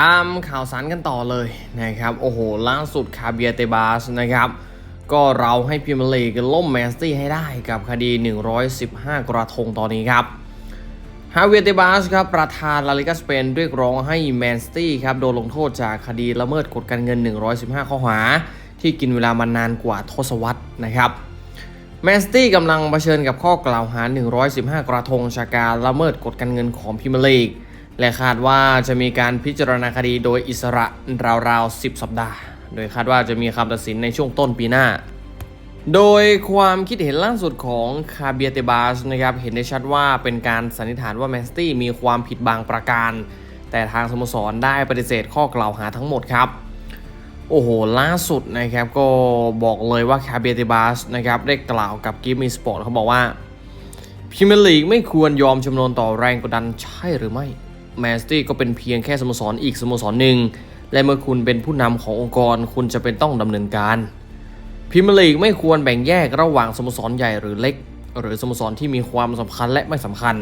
ตามข่าวสารกันต่อเลยนะครับโอ้โหล่าสุดคาเบียเตบาสนะครับ ก็เราให้พรีเมียร์ลีกล่มแมนซิตี้ให้ได้กับคดี 115 กระทงตอนนี้ครับฮาเวียเตบาสครับประธานลาลิกาสเปนเรียกร้องให้แมนซิตี้ครับโดนลงโทษจากคดีละเมิดกฎการเงิน 115 ข้อหา ที่กินเวลามานานกว่าทศวรรษนะครับแมนซิตี้กำลังเผชิญกับข้อกล่าวหา 115 กระทงจากการละเมิดกฎการเงินของพรีเมียร์ลีก และคาดว่าจะมีการพิจารณาคดีโดยอิสระราวๆ 10 สัปดาห์ โดยคาดว่าจะมีคำตัดสินในช่วงต้นปีหน้า โดยความคิดเห็นล่าสุดของคาเบียเตบาสนะครับเห็นได้ชัดว่าเป็นการสันนิษฐานว่าแมนซิตี้มีความผิดบางประการ แต่ทางสโมสรได้ปฏิเสธข้อกล่าวหาทั้งหมดครับโอ้โห ล่าสุดนะครับ ก็บอกเลยว่าคาเบียเตบาสนะครับ ได้กล่าวกับกิฟมีสปอร์ตเขาบอกว่าพรีเมลีกไม่ควรยอมจำนวนต่อแรงกดดันใช่หรือไม่ แมนซิตี้ก็เป็นเพียงแค่สโมสรอีกสโมสรหนึ่ง และเมื่อคุณเป็นผู้นำขององค์กรคุณจะเป็นต้องดำเนินการพรีเมียร์ลีกไม่ควรแบ่งแยกระหว่างสโมสรใหญ่หรือเล็ก หรือสโมสรที่มีความสำคัญและไม่สำคัญ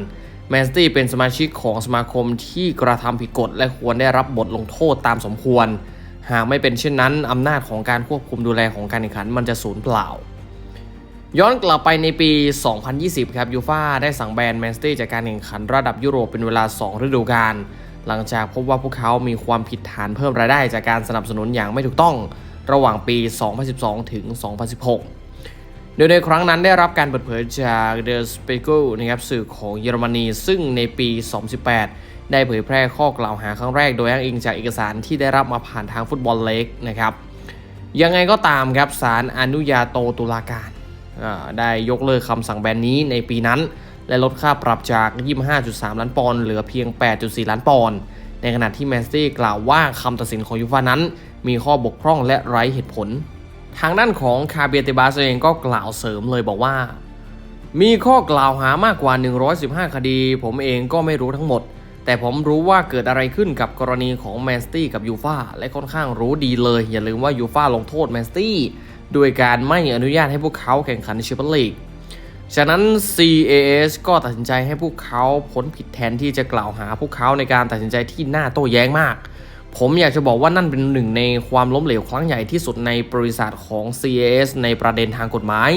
แมนซิตี้เป็นสมาชิกของสมาคมที่กระทำผิดกฎและควรได้รับบทลงโทษตามสมควร หากไม่เป็นเช่นนั้นอำนาจของการควบคุมดูแลของการแข่งขันมันจะสูญเปล่า ย้อนกลับไปในปี 2020 ครับยูฟาได้สั่งแบนแมนซิตี้จากการแข่งขันระดับยุโรปเป็นเวลา 2 ฤดูกาลหลังจากพบว่าพวกเขามีความผิดฐานเพิ่มรายได้จากการสนับสนุนอย่างไม่ถูกต้องระหว่างปี 2012 ถึง 2016 โดยในครั้งนั้นได้รับการเปิดเผยจาก The Spiegel นะครับสื่อของเยอรมนี ซึ่งในปี 2018 ได้เผยแพร่ข้อกล่าวหาครั้งแรกโดยอ้างอิงจากเอกสารที่ได้รับมาผ่านทางฟุตบอลเล็กนะครับยังไงก็ตามครับศาลอนุญาโตตุลาการ ได้ยกเลิกคำสั่งแบนนี้ในปีนั้น และลดค่าปรับจาก 25.3 ล้านปอนด์เหลือเพียง 8.4 ล้านปอนด์ในขณะที่แมนซิตี้กล่าวว่าคำตัดสินของยูฟ่านั้น มีข้อบกพร่องและไร้เหตุผล ทางด้านของคาเบียเตบาสเองก็กล่าวเสริมเลยบอกว่า มีข้อกล่าวหามากกว่า 115 คดี ผมเองก็ไม่รู้ทั้งหมด แต่ผมรู้ว่าเกิดอะไรขึ้นกับกรณีของแมนซิตี้กับยูฟ่าและค่อนข้างรู้ดีเลย อย่าลืมว่ายูฟ่าลงโทษแมนซิตี้ ด้วยการไม่อนุญาตให้พวกเขาแข่งขันในแชมเปี้ยนลีกฉะนั้น CAS ก็ตัดสินใจให้พวกเขาพ้นผิดแทนที่จะกล่าวหาพวกเขาในการตัดสินใจที่น่าโต้แย้งมาก ผมอยากจะบอกว่านั่นเป็นหนึ่งในความล้มเหลวครั้งใหญ่ที่สุดในบริษัทของ CAS ในประเด็นทางกฎหมาย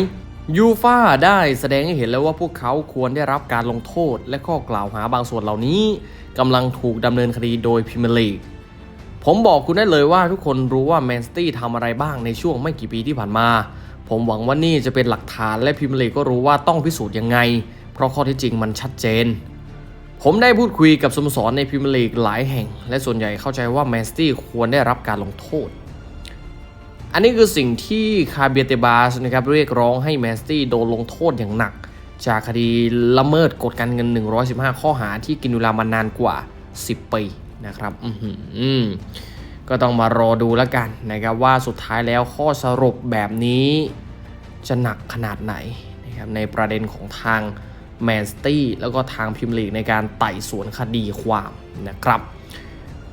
ยูฟาได้แสดงให้เห็นแล้วว่าพวกเขาควรได้รับการลงโทษ และข้อกล่าวหาบางส่วนเหล่านี้กำลังถูกดำเนินคดีโดยพรีเมียร์ลีก ผมบอกคุณได้เลยว่าทุกคนรู้ว่าแมนซิตี้ทำอะไรบ้างในช่วงไม่กี่ปีที่ผ่านมา ผมหวังว่านี่จะเป็นหลักฐานและพรีเมียร์ลีก็รู้ว่าต้องพิสูจน์ยังไง เพราะข้อท็จจริงมันชัดเจน ผมได้พูดคุยกับสโมสรในพรีเมียร์ลีกหลายแห่ง และส่วนใหญ่เข้าใจว่าแมนซิตี้ควรได้รับการลงโทษ อันนี้คือสิ่งที่คาเบียเตบาสนะครับเรียกร้องให้แมนซิตี้โดนลงโทษอย่างหนัก จากคดีละเมิดกฎการเงิน 115 ข้อหาที่กินเวลามานานกว่า 10 ปี นะครับอือหือก็ต้องมารอดูแล้วกันนะครับว่าสุดท้ายแล้วข้อสรุปแบบนี้จะหนักขนาดไหนนะครับในประเด็นของทางแมนสตี้แล้วก็ทางพิมลีกในการไต่สวนคดีความนะครับ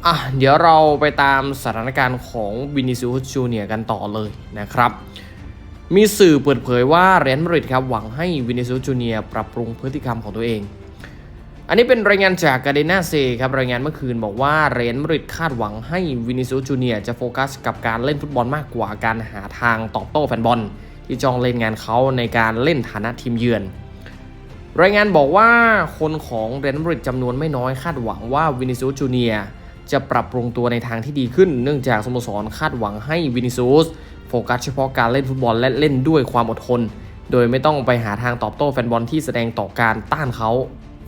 อะเดี๋ยวเราไปตามสถานการณ์ของวินิซิอุสจูเนียกันต่อเลยนะครับ มีสื่อเปิดเผยว่าเรอัลมาริดครับหวังให้วินิซิอุสจูเนียปรับปรุงพฤติกรรมของตัวเอง อันนี้เป็นรายงานจากกาเดนาเซครับ รายงานเมื่อคืนบอกว่าเรอัลมริดคาดหวังให้วินิซิอุสจูเนียจะโฟกัสกับการเล่นฟุตบอลมากกว่าการหาทางตอบโต้แฟนบอล ที่จองเล่นงานเขาในการเล่นฐานะทีมเยือน รายงานบอกว่าคนของเรอัลมริดจำนวนไม่น้อยคาดหวังว่าวินิซิอุสจูเนียจะปรับปรุงตัวในทางที่ดีขึ้น เนื่องจากสโมสรคาดหวังให้วินิซิอุสโฟกัสเฉพาะการเล่นฟุตบอลและเล่นด้วยความอดทน โดยไม่ต้องไปหาทางตอบโต้แฟนบอลที่แสดงต่อการต้านเขา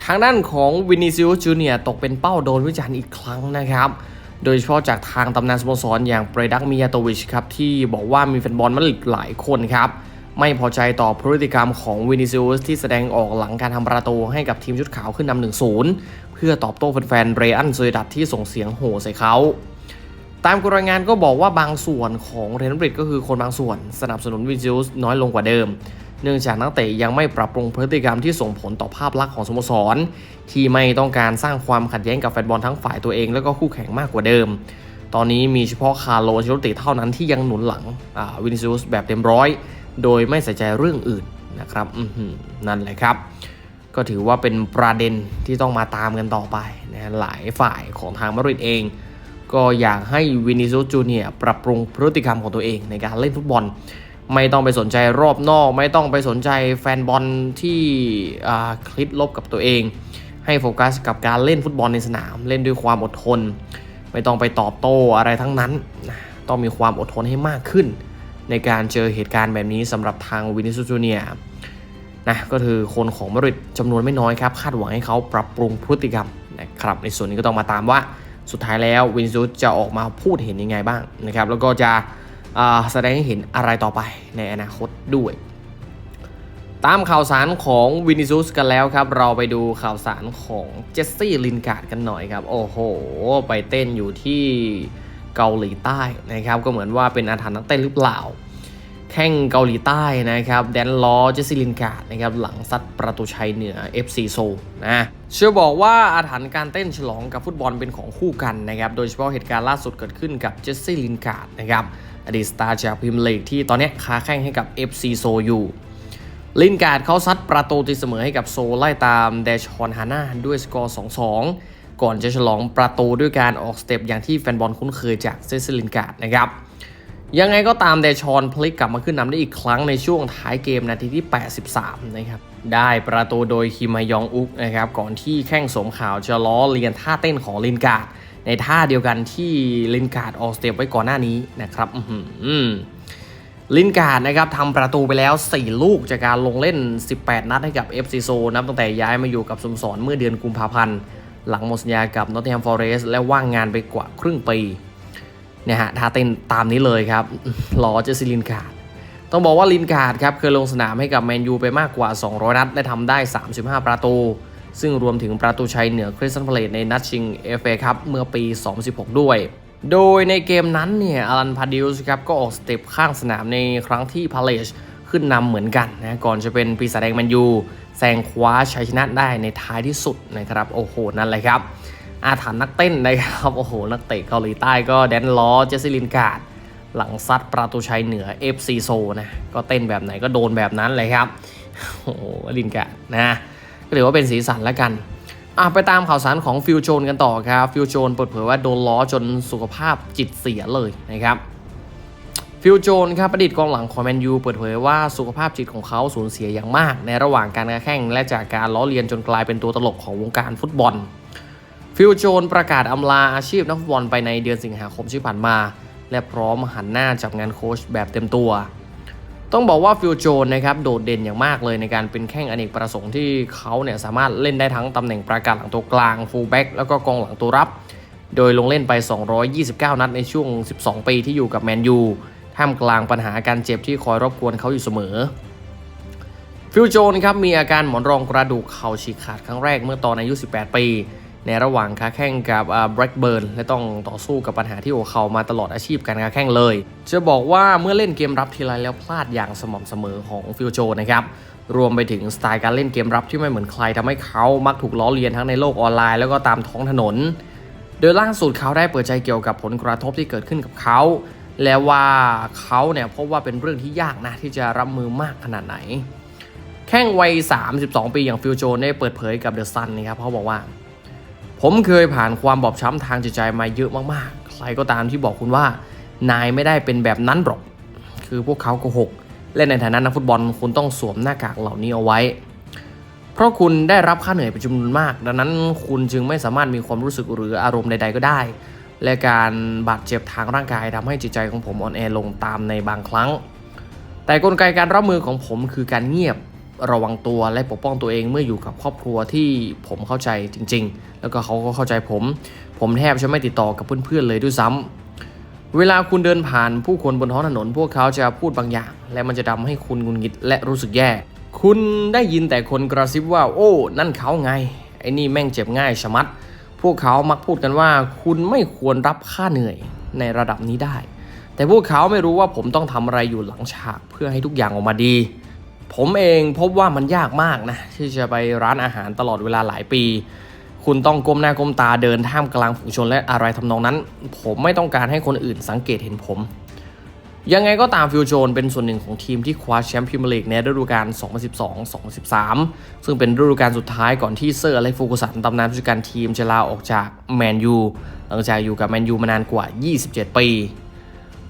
ทางด้านของวินิซิอุสจูเนียตกเป็นเป้าโดนวิจารณ์อีกครั้งนะครับ โดยเฉพาะจากทางตำนานสโมสรอย่างเปรดักมิยาโตวิชครับ ที่บอกว่ามีแฟนบอลมาดริดหลายคนครับ ไม่พอใจต่อพฤติกรรมของวินิซิอุสที่แสดงออกหลังการทำประตูให้กับทีมชุดขาวขึ้นนำหนึ่งศูนย์เพื่อตอบโต้แฟนๆเรอันโซยดัตที่ส่งเสียงโห่ใส่เขาตามรายงานก็บอกว่าบางส่วนของเรอัลมาดริดก็คือคนบางส่วนสนับสนุนวินิซิอุสน้อยลงกว่าเดิม เนื่องจากนักเตะยังไม่ปรับปรุงพฤติกรรมที่ส่งผลต่อภาพลักษณ์ของสโมสร ที่ไม่ต้องการสร้างความขัดแย้งกับแฟนบอลทั้งฝ่ายตัวเองและก็คู่แข่งมากกว่าเดิม ตอนนี้มีเฉพาะคาร์โลเชลติเท่านั้นที่ยังหนุนหลังวินิซิอุสแบบเต็มร้อย โดยไม่ใส่ใจเรื่องอื่นนะครับนั่นแหละครับ ก็ถือว่าเป็นประเด็นที่ต้องมาตามกันต่อไปนะหลายฝ่ายของทางมาริดเอง ก็อยากให้วินิ c ู u จูเนียปรับปรุงพฤติกรรมของตัวเองในการเล่นฟุตบอล ไม่ต้องไปสนใจรอบนอก ไม่ต้องไปสนใจแฟนบอลที่คลิดลบกับตัวเอง ให้โฟกัสกับการเล่นฟุตบอลในสนาม เล่นด้วยความอดทน ไม่ต้องไปตอบโต้อะไรทั้งนั้น ต้องมีความอดทนให้มากขึ้น ในการเจอเหตุการณ์แบบนี้สำหรับทางวินิ c ู u จูเนียนะก็คือคนของมาริดจำนวนไม่น้อยครับคาดหวังให้เขาปรับปรุงพฤติกรรมนะครับในส่วนนี้ก็ต้องมาตามว่าสุดท้ายแล้ววินิ c ูจะออกมาพูดเห็นยังไงบ้างนะครับแล้วก็จะ แสดงให้เห็นอะไรต่อไปในอนาคตด้วย ตามข่าวสารของวินิ c ู u กันแล้วครับ เราไปดูข่าวสารของเจสซี่ลินการ์ดกันหน่อยครับ โอ้โห ไปเต้นอยู่ที่เกาหลีใต้นะครับ ก็เหมือนว่าเป็นอาถรรพ์นักเต้นหรือเปล่า แข่งเกาหลีใต้นะครับ แดนล้อเจสซี่ลินการ์ดนะครับ หลังซัดประตูชัยเหนือ FC โซนะเชื่อบอกว่าอาถรรพ์การเต้นฉลองกับฟุตบอลเป็นของคู่กันนะครับ โดยเฉพาะเหตุการณ์ล่าสุดเกิดขึ้นกับเจสซี่ลินการ์ดนะครับ อดีตสตาร์จากพรีเมียร์ลีกที่ตอนนี้ค้าแข่งให้กับ FC โซอยู่ลินการ์ดเขาซัดประตูตีเสมอให้กับโซไล่ตามเดชฮอนฮาน่าด้วยสกอร์ 2-2 ก่อนจะฉลองประตูด้วยการออกสเต็ปอย่างที่แฟนบอลคุ้นเคยจากเซซิลินการ์ดนะครับยังไงก็ตามเดชอนพลิกกลับมาขึ้นนำได้อีกครั้งในช่วงท้ายเกมนาทีที่ 83 นะครับได้ประตูโดยคิมฮยองอุกนะครับก่อนที่แข้งสมข่าวจะล้อเลียนท่าเต้นของลินการ์ด ในท่าเดียวกันที่ลินการ์ดออกสเตปไว้ก่อนหน้านี้นะครับอื้อหือลินการ์ดนะครับทำประตูไปแล้ว 4 ลูกจากการลงเล่น 18 นัดให้กับ FC โซนับตั้งแต่ย้ายมาอยู่กับสมสรเมื่อเดือนกุมภาพันธ์ หลังหมดสัญญากับนอตติแฮมฟอเรสและว่างงานไปกว่าครึ่งปีเนี่ยฮะท่าเต้นตามนี้เลยครับรอเจสซิลินการ์ดต้องบอกว่าลินการ์ดครับเคยลงสนามให้กับแมนยูไปมากกว่า 200 นัดและทำได้ 35 ประตู ซึ่งรวมถึงประตูชัยเหนือคริสตันพาเลตในนัดชิงเอฟเอคัพเมื่อปี 2016 ด้วย โดยในเกมนั้นเนี่ยอลันพาดิวส์ครับก็ออกสเต็ปข้างสนามในครั้งที่พาเลชขึ้นนำเหมือนกันนะก่อนจะเป็นปีศาจแดงแมนยูแซงคว้าชัยชนะได้ในท้ายที่สุดนะครับโอ้โหนั่นเลยครับ อาถรรพ์นักเต้นนะครับโอ้โหนักเตะเกาหลีใต้ก็แดนล้อเจสซิลินการ์ดหลังซัดประตูชัยเหนือ FC โซนะก็เต้นแบบไหนก็โดนแบบนั้นเลยครับโอ้โหลินการ์ดนะ ก็ถือว่าเป็นสีสันแล้วกันอะไปตามข่าวสารของฟิวโจนกันต่อครับ ฟิวโจนเปิดเผยว่าโดนล้อจนสุขภาพจิตเสียเลยนะครับฟิวโจนครับประดิษฐ์กองหลังของแมนยูเปิดเผยว่าสุขภาพจิตของเขาสูญเสียอย่างมาก ในระหว่างการกระแข่งและจากการล้อเลียนจนกลายเป็นตัวตลกของวงการฟุตบอล ฟิลโจนประกาศอำลาอาชีพนักฟุตบอลไปในเดือนสิงหาคมที่ผ่านมา และพร้อมหันหน้าจับงานโค้ชแบบเต็มตัว ต้องบอกว่าฟิลโจนนะครับโดดเด่นอย่างมากเลยในการเป็นแข้งอเนกประสงค์ที่เขาเนี่ยสามารถเล่นได้ทั้งตำแหน่งประกาศหลังตัวกลางฟูลแบ็กแล้วก็กองหลังตัวรับ โดยลงเล่นไป 229 นัดในช่วง 12 ปีที่อยู่กับแมนยูท่ามกลางปัญหาการเจ็บที่คอยรบกวนเขาอยู่เสมอ ฟิลโจนครับมีอาการหมอนรองกระดูกเข่าฉีกขาดครั้งแรกเมื่อตอนอายุ 18 ปี ในระหว่างค้าแข่งกับแบล็กเบิร์นและต้องต่อสู้กับปัญหาที่หัวเขามาตลอดอาชีพการค้าแข่งเลย จะบอกว่าเมื่อเล่นเกมรับทีไรแล้วพลาดอย่างสม่ำเสมอของฟิลโจนะครับรวมไปถึงสไตล์การเล่นเกมรับที่ไม่เหมือนใครทำให้เขามักถูกล้อเลียนทั้งในโลกออนไลน์แล้วก็ตามท้องถนน โดยล่าสุดเขาได้เปิดใจเกี่ยวกับผลกระทบที่เกิดขึ้นกับเขาและว่าเขาเนี่ยพบว่าเป็นเรื่องที่ยากนะที่จะรับมือมากขนาดไหน แข้งวัย 32 ปีอย่างฟิลโจนได้เปิดเผยกับเดอะซันนะครับเขาบอกว่า ผมเคยผ่านความบอบช้ำทางจิตใจมาเยอะมากๆ ใครก็ตามที่บอกคุณว่า นายไม่ได้เป็นแบบนั้นหรอก คือพวกเขาโกหก และในฐานะนักฟุตบอลคุณต้องสวมหน้ากากเหล่านี้เอาไว้ เพราะคุณได้รับค่าเหนื่อยเป็นจำนวนมาก ดังนั้นคุณจึงไม่สามารถมีความรู้สึกหรืออารมณ์ใด ๆ ก็ได้ และการบาดเจ็บทางร่างกายทำให้จิตใจของผมอ่อนแอลงตามในบางครั้ง แต่กลไกการรับมือของผมคือการเงียบ ระวังตัวและปกป้องตัวเองเมื่ออยู่กับครอบครัวที่ผมเข้าใจจริง ๆ แล้วก็เขาก็เข้าใจผม ผมแทบจะไม่ติดต่อกับเพื่อนๆเลยด้วยซ้ำเวลาคุณเดินผ่านผู้คนบนท้องถนน พวกเขาจะพูดบางอย่าง และมันจะทำให้คุณงุนงิดและรู้สึกแย่ คุณได้ยินแต่คนกระซิบว่า โอ้ นั่นเขาไง ไอ้นี่แม่งเจ็บง่ายชะมัด พวกเขามักพูดกันว่า คุณไม่ควรรับค่าเหนื่อยในระดับนี้ได้แต่พวกเขาไม่รู้ว่าผมต้องทำอะไรอยู่หลังฉากเพื่อให้ทุกอย่างออกมาดี ผมเองพบว่ามันยากมากนะ ที่จะไปร้านอาหารตลอดเวลาหลายปี คุณต้องก้มหน้าก้มตาเดินท่ามกลางฝูงชนและอะไรทำนองนั้น ผมไม่ต้องการให้คนอื่นสังเกตเห็นผม ยังไงก็ตามฟิวโจนเป็นส่วนหนึ่งของทีมที่คว้าแชมป์พรีเมียร์ลีกในฤดูกาล 2012-2013 ซึ่งเป็นฤดูกาลสุดท้ายก่อนที่เซอร์อเล็กฟูกุสันตำนานผู้จัดการทีมจะลาออกจากแมนยูหลังจากอยู่กับแมนยูมานานกว่า 27 ปี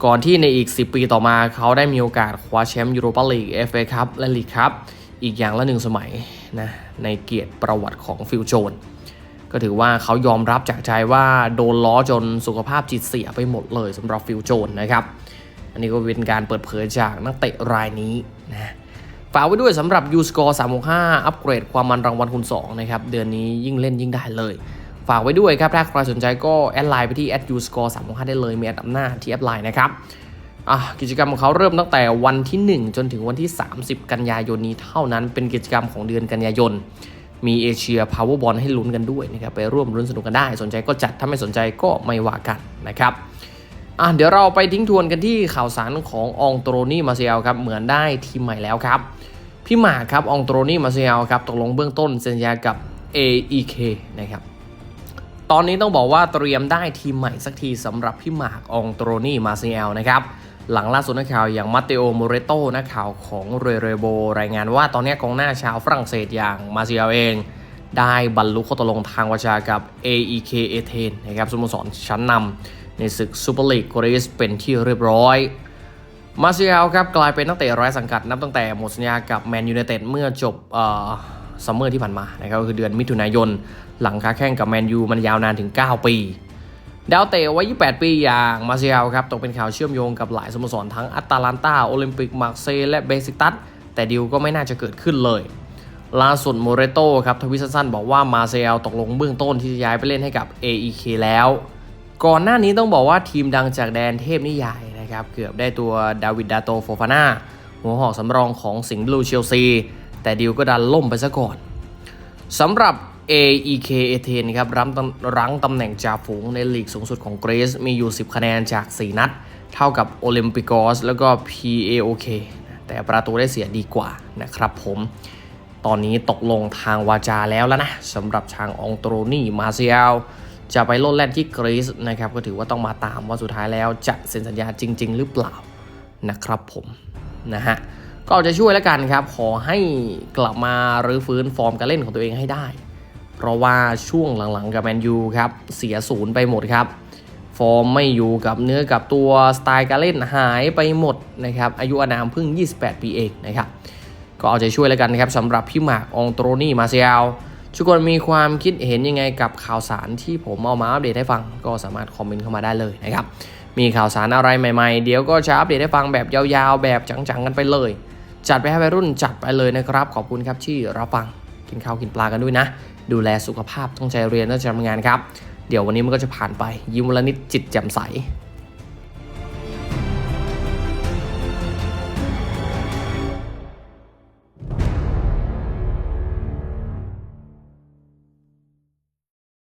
ก่อนที่ในอีก 10 ปีต่อมาเขาได้มีโอกาสคว้าแชมป์ยูโรปาลีก FA คัพและลีกคัพอีกอย่างละหนึ่งสมัยนะในเกียรติประวัติของฟิลโจน ก็ถือว่าเขายอมรับจากใจว่าโดนล้อจนสุขภาพจิตเสียไปหมดเลยสำหรับฟิลโจนนะครับ อันนี้ก็เป็นการเปิดเผยจากนักเตะรายนี้นะฝากไว้ด้วยสำหรับ u s c o r e 365 อัปเกรดความมันรางวัลคูณ2นะครับ เดือนนี้ยิ่งเล่นยิ่งได้เลย ฝากไว้ด้วยครับถ้าใครสนใจก็แอดไลน์ไปที่ u s c o r e 365ได้เลยมีแอดอำนาจที่แอดไลน์นะครับกิจกรรมของเขาเริ่มตั้งแต่วันที่ 1 จนถึงวันที่ 30 กันยายนนี้เท่านั้นเป็นกิจกรรมของเดือนกันยายน มีเอเชียพาวเวอร์บอลให้ลุ้นกันด้วยนะครับไปร่วมลุ้นสนุกกันได้ สนใจก็จัดถ้าไม่สนใจก็ไม่ว่ากันนะครับอะเดี๋ยวเราไปทิ้งทวนกันที่ข่าวสารขององโตรนี่มาเซียลครับเหมือนได้ทีมใหม่แล้วครับพี่หมากครับองโตรนี่มาเซียลครับตกลงเบื้องต้นเซ็นสัญญากับ AEK นะครับ ตอนนี้ต้องบอกว่าเตรียมได้ทีมใหม่สักทีสำหรับพี่หมากองโตรนี่มาเซียลนะครับหลังล่าสุดนักข่าวอย่างมาเตโอโมเรโตนักข่าวของเรเรโบ รายงานว่าตอนนี้กองหน้าชาวฝรั่งเศสอย่างมาเซียลเอง ได้บรรลุข้อตกลงทางวาจากับ AEK เอเธนนะครับสโมสรชั้นนำในศึกซูเปอร์ลีกกรีซเป็นที่เรียบร้อยมาเซียลครับกลายเป็นนักเตะร้สังกัดนับตั้งแต่หมดสัญญากับแมนยูไนเต็ดเมื่อจบเอ่อซัมเมอร์ที่ผ่านมานะครับก็คือเดือนมิถุนายน หลังค้าแข่งกับแมนยูมันยาวนานถึง 9 ปีดาวเตะวัย28 ปีอย่างมาเซียลครับตกเป็นข่าวเชื่อมโยงกับหลายสโมสรทั้งอัตแลนตาโอลิมปิกมาร์เซย์และเบซิกตัสแต่ดิวก็ไม่น่าจะเกิดขึ้นเลยล่าสุดโมเรโตครับทวิตสั้นๆบอกว่ามาเซลตกลงเบื้องต้นที่จะย้ายไปเล่นให้กับ AEK แล้ว ก่อนหน้านี้ต้องบอกว่าทีมดังจากแดนเทพนิยายนะครับเกือบได้ตัวดาวิดดาโตโฟฟาน่าหัวหอกสำรองของสิงห์บลูเชลซีแต่ดิวก็ดันล่มไปซะก่อนสำหรับ AEK เอเธนครับรั้งตำรั้งตำแหน่งจ่าฝูงในลีกสูงสุดของเกรซมีอยู่ 10 คะแนนจาก 4 นัด เท่ากับโอลิมปิกอสแล้วก็ PAOK แต่ประตูได้เสียดีกว่านะครับผม ตอนนี้ตกลงทางวาจาแล้วแล้วนะสำหรับทางองโตรนี่มาเซียลจะไปโลดแล่นที่กรีซนะครับก็ถือว่าต้องมาตามว่าสุดท้ายแล้วจะเซ็นสัญญาจริง ๆ หรือเปล่านะครับผมนะฮะก็จะช่วยแล้วกันครับ ขอให้กลับมารื้อฟื้นฟอร์มการเล่นของตัวเองให้ได้ เพราะว่าช่วงหลังๆกับแมนยูครับเสียศูนย์ไปหมดครับ ฟอร์มไม่อยู่กับเนื้อกับตัวสไตล์การเล่นหายไปหมดนะครับอายุอานามเพิ่ง 28 ปีเองนะครับก็เอาใจช่วยแล้วกันนะครับสำหรับพี่หมากองโตรนี่มาเซียลทุกคนมีความคิดเห็นยังไงกับข่าวสารที่ผมเอามาอัปเดตให้ฟัง ก็สามารถคอมเมนต์เข้ามาได้เลยนะครับมีข่าวสารอะไรใหม่ๆ เดี๋ยวก็จะอัปเดตให้ฟังแบบยาวๆ แบบจังๆกันไปเลย จัดไปให้วัยรุ่นจัดไปเลยนะครับ ขอบคุณครับที่รับฟังกินข้าวกินปลากันด้วยนะ ดูแลสุขภาพต้องใจเรียนต้องใจทำงานครับ เดี๋ยววันนี้มันก็จะผ่านไป ยิ้มวันละนิดจิตแจ่มใส